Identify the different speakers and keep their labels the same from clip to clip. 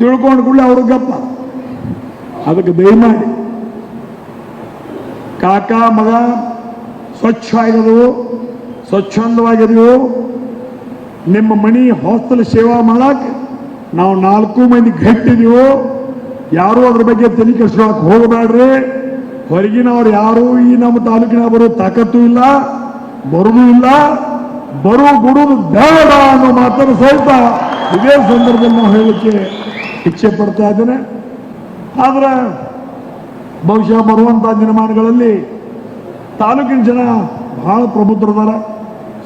Speaker 1: ತಿಳ್ಕೊಂಡು ಕೂಡ ಅವ್ರ ಗಪ್ಪ. ಅದಕ್ಕೆ ದಯಮಾಡಿ ಕಾಕ, ಮಗ, ಸ್ವಚ್ಛ ಆಗಿದವು ಸ್ವಚ್ಛಂದವಾಗಿದೆವು ನಿಮ್ಮ ಮನಿ ಹಾಸ್ಟೆಲ್ ಸೇವಾ ಮಾಡಕ್ಕೆ ನಾವು ನಾಲ್ಕು ಮಂದಿ ಗಟ್ಟಿದೀವು. ಯಾರು ಅದ್ರ ಬಗ್ಗೆ ತಲೆ ಕೆಡಿಸ್ಕೊಳಕ್ ಹೋಗಬೇಡ್ರಿ ಹೊರಗಿನವ್ರು ಯಾರು ಈ ನಮ್ಮ ತಾಲೂಕಿನ ಬರೋ ತಾಕತ್ತು ಇಲ್ಲ, ಬರೋದು ಇಲ್ಲ. ಬರೋ ಬಿಡುದು ಬೇಡ ಅನ್ನೋ ಮಾತನ್ನು ಸಹಿತ ಇದೇ ಸಂದರ್ಭದಲ್ಲಿ ನಾವು ಹೇಳಲಿಕ್ಕೆ ಇಚ್ಛೆ ಪಡ್ತಾ ಇದ್ದೇನೆ. ಆದ್ರೆ ಬಹುಶಃ ಬರುವಂಥ ದಿನಮಾನಗಳಲ್ಲಿ ತಾಲೂಕಿನ ಜನ ಬಹಳ ಪ್ರಬುದ್ಧರದಾರ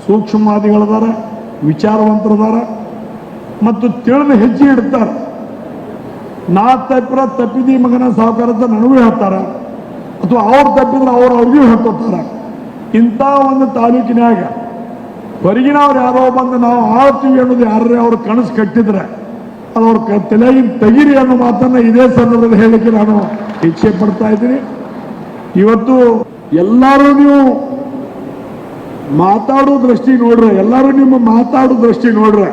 Speaker 1: ಸೂಕ್ಷ್ಮವಾದಿಗಳದಾರ ವಿಚಾರವಂತರದಾರ ಮತ್ತು ತಿಳಿದು ಹೆಜ್ಜೆ ಇಡ್ತಾರೆ. ನಾ ತಪ್ಪಿರ ತಪ್ಪಿದಿ ಮಗನ ಸಹಕಾರದ ಅಂತ ನನಗೂ ಹೇಳ್ತಾರೆ. ಅಥವಾ ಅವ್ರು ತಪ್ಪಿದ್ರೆ ಅವ್ರು ಅವ್ರಿಗೂ ಹೇಳ್ಕೊತಾರ ಇಂಥ ಒಂದು ತಾಲೂಕಿನಾಗ ಹೊರಗಿನವ್ರು ಯಾರೋ ಬಂದು ನಾವು ಆಳ್ತೀವಿ ಅನ್ನೋದು ಯಾರೇ ಅವ್ರು ಕನಸು ಕಟ್ಟಿದ್ರೆ ಅವ್ರ ತಲೆಯಿಂದ ತೆಗಿರಿ ಅನ್ನೋ ಮಾತನ್ನ ಇದೇ ಸಂದರ್ಭದಲ್ಲಿ ಹೇಳಲಿಕ್ಕೆ ನಾನು ಇಚ್ಛೆ ಪಡ್ತಾ ಇದ್ದೀನಿ. ಇವತ್ತು ಎಲ್ಲರೂ ನೀವು ಮಾತಾಡೋ ದೃಷ್ಟಿ ನೋಡ್ರೆ, ಎಲ್ಲರೂ ನಿಮ್ಮ ಮಾತಾಡೋ ದೃಷ್ಟಿ ನೋಡ್ರೆ,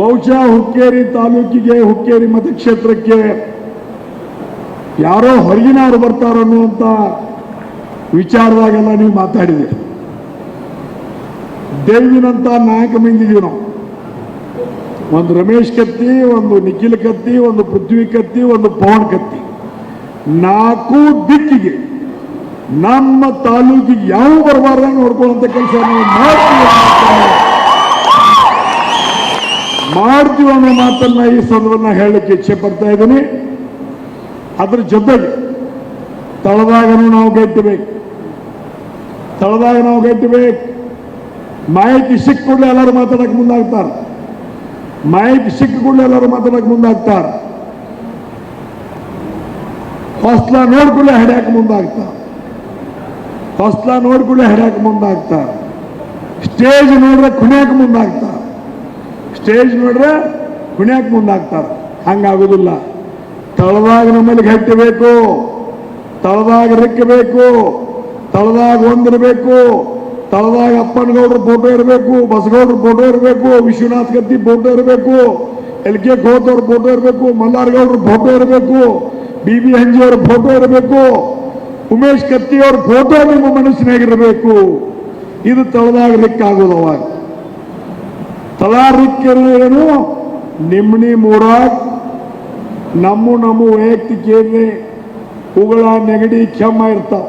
Speaker 1: ಬಹುಶಃ ಹುಕ್ಕೇರಿ ತಾಲೂಕಿಗೆ, ಹುಕ್ಕೇರಿ ಮತಕ್ಷೇತ್ರಕ್ಕೆ ಯಾರೋ ಹೊರಗಿನವರು ಬರ್ತಾರೋ ಅನ್ನುವಂಥ ವಿಚಾರದಾಗೆಲ್ಲ ನೀವು ಮಾತಾಡಿದ್ದೀರಿ. ದೇವಿನಂತ ನಾಯಕ ಮಂದಿದೀವಿ ನಾವು. ಒಂದು ರಮೇಶ್ ಕತ್ತಿ, ಒಂದು ನಿಖಿಲ್ ಕತ್ತಿ, ಒಂದು ಪೃಥ್ವಿ ಕತ್ತಿ, ಒಂದು ಪವನ್ ಕತ್ತಿ. ನಾಲ್ಕು ದಿಕ್ಕಿಗೆ ನಮ್ಮ ತಾಲೂಕಿಗೆ ಯಾವ ಬರಬಾರ್ದ ನೋಡ್ಕೊಳ್ಳುವಂತ ಕೆಲಸ ನಾವು ಮಾಡ್ತೀವಿ ಮಾಡ್ತೀವಿ ಅನ್ನೋ ಮಾತನ್ನ ಈ ಸಂದರ್ಭನ ಹೇಳಲಿಕ್ಕೆ ಇಚ್ಛೆ ಪಡ್ತಾ ಇದ್ದೀನಿ. ಅದ್ರ ಜೊತೆಗೆ ತಳದಾಗನು ನಾವು ಗೆಟ್ಟಬೇಕು ತಳದಾಗ ನಾವು ಗೆಟ್ಟಬೇಕು ಮಾಹಿತಿ ಸಿಕ್ಕ ಎಲ್ಲರೂ ಮಾತಾಡಕ್ಕೆ ಮುಂದಾಗ್ತಾರೆ. ಮಾಹಿತಿ ಸಿಕ್ಕ ಎಲ್ಲರೂ ಮಾತಾಡಕ್ಕೆ ಮುಂದಾಗ್ತಾರ. ಹೊಸ್ಲ ನೋಡ್ಕೊಳ್ಳೆ ಹಡ್ಯಾಕ ಮುಂದಾಗ್ತಾರೆ. ಹೊಸ್ಲ ನೋಡ್ಕೊಳ್ಳೆ ಹಡ್ಯಾಕ ಮುಂದಾಗ್ತಾರೆ. ಸ್ಟೇಜ್ ನೋಡ್ರೆ ಕುಣಿಯಕ್ಕೆ ಮುಂದಾಗ್ತಾರೆ. ಸ್ಟೇಜ್ ನೋಡ್ರೆ ಕುಣಿಯಕ್ಕೆ ಮುಂದಾಗ್ತಾರೆ. ಹಂಗಾಗುದಿಲ್ಲ. ತಳದಾಗ ನಮ್ಮಲ್ಲಿ ಗಟ್ಟಿಬೇಕು ತಳದಾಗ ರೆಕ್ಕಬೇಕು ತಳದಾಗ ಒಂದಿರಬೇಕು. ತಳದಾಗ ಅಪ್ಪನಗೌಡ್ರ ಫೋಟೋ ಇರಬೇಕು, ಬಸಗೌಡ್ರ ಫೋಟೋ ಇರಬೇಕು, ವಿಶ್ವನಾಥ್ ಗತ್ತಿ ಫೋಟೋ ಇರಬೇಕು, ಎಲ್ ಕೆ ಖೋತವ್ರ ಫೋಟೋ ಇರಬೇಕು, ಮಲ್ಲಾರ್ಗೌಡ್ರ ಫೋಟೋ ಇರಬೇಕು, ಬಿ ಬಿ ಹಂಜಿಯವ್ರ ಫೋಟೋ ಇರಬೇಕು, ಉಮೇಶ್ ಕತ್ತಿಯವ್ರ ಫೋಟೋ ನಿಮ್ಮ ಮನಸ್ಸಿನಾಗಿರಬೇಕು. ಇದು ತಳದಾಗ ರಿಕ್ಕಾಗೋದು ಅವಾಗ. ತಲಾರಿಕ್ಕೇನು ನಿಮ್ಮನಿ ಮೂರಾಗ್, ನಮ್ಮ ನಮ್ಮ ವೈಯಕ್ತಿಕ ಏನೇ ಉಗಳ ನೆಗಡಿ ಕೆಮ್ಮ ಇರ್ತಾವ.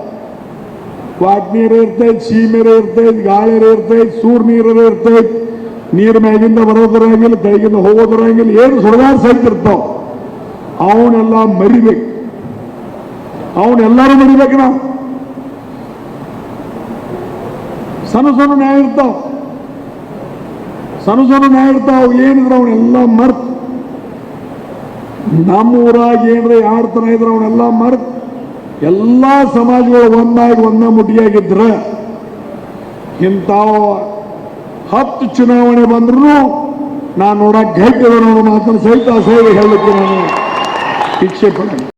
Speaker 1: ವಾಟ್ ನೀರು ಇರ್ತೈತಿ ಸೀಮೆರ ಇರ್ತೈತಿ, ಗಾಳಿ ಇರ್ತೈತಿ, ಸೂರ್ ನೀರು ಇರ್ತೈತಿ. ನೀರ್ ಮ್ಯಾಗಿಂದ ಬರೋದ್ರಾಗಿಲ್ಲ ಕೈಗಿಂದ ಹೋಗೋದ್ರಾಗಿಲ್ಲ ಏನು ಸುಡಗಾರ ಸಹಿತ ಇರ್ತಾವ. ಅವನ್ನೆಲ್ಲ ಮರಿಬೇಕು. ಅವನ್ನೆಲ್ಲರೂ ಮರಿಬೇಕು ನಾವು. ಸಣ್ಣ ಸಣ್ಣ ನ್ಯಾಯ ಇರ್ತಾವ. ಸಣ್ಣ ಸಣ್ಣ ನ್ಯಾಯ ಇರ್ತಾವ, ಏನಿದ್ರೆ ಅವನ್ನೆಲ್ಲ ಮರ್ತ್. ನಮ್ಮ ಊರಾಗ ಏನ್ರ ಆಡ್ತಾನ ಇದ್ರೆ ಅವನ್ನೆಲ್ಲ ಮರ್ತ್. ಎಲ್ಲಾ ಸಮಾಜಗಳು ಒಂದಾಗಿ ಒಂದ ಮುಟ್ಟಿಯಾಗಿದ್ರೆ ಇಂಥ ಹತ್ತು ಚುನಾವಣೆ ಬಂದ್ರು ನಾನು ನೋಡಕ್ಕೆ ನೋಡೋ ಮಾತನ್ನು ಸಹಿತ ಸೇವೆ ಹೇಳಲಿಕ್ಕೆ ನಾನು ಇಚ್ಛೆ ಪಡ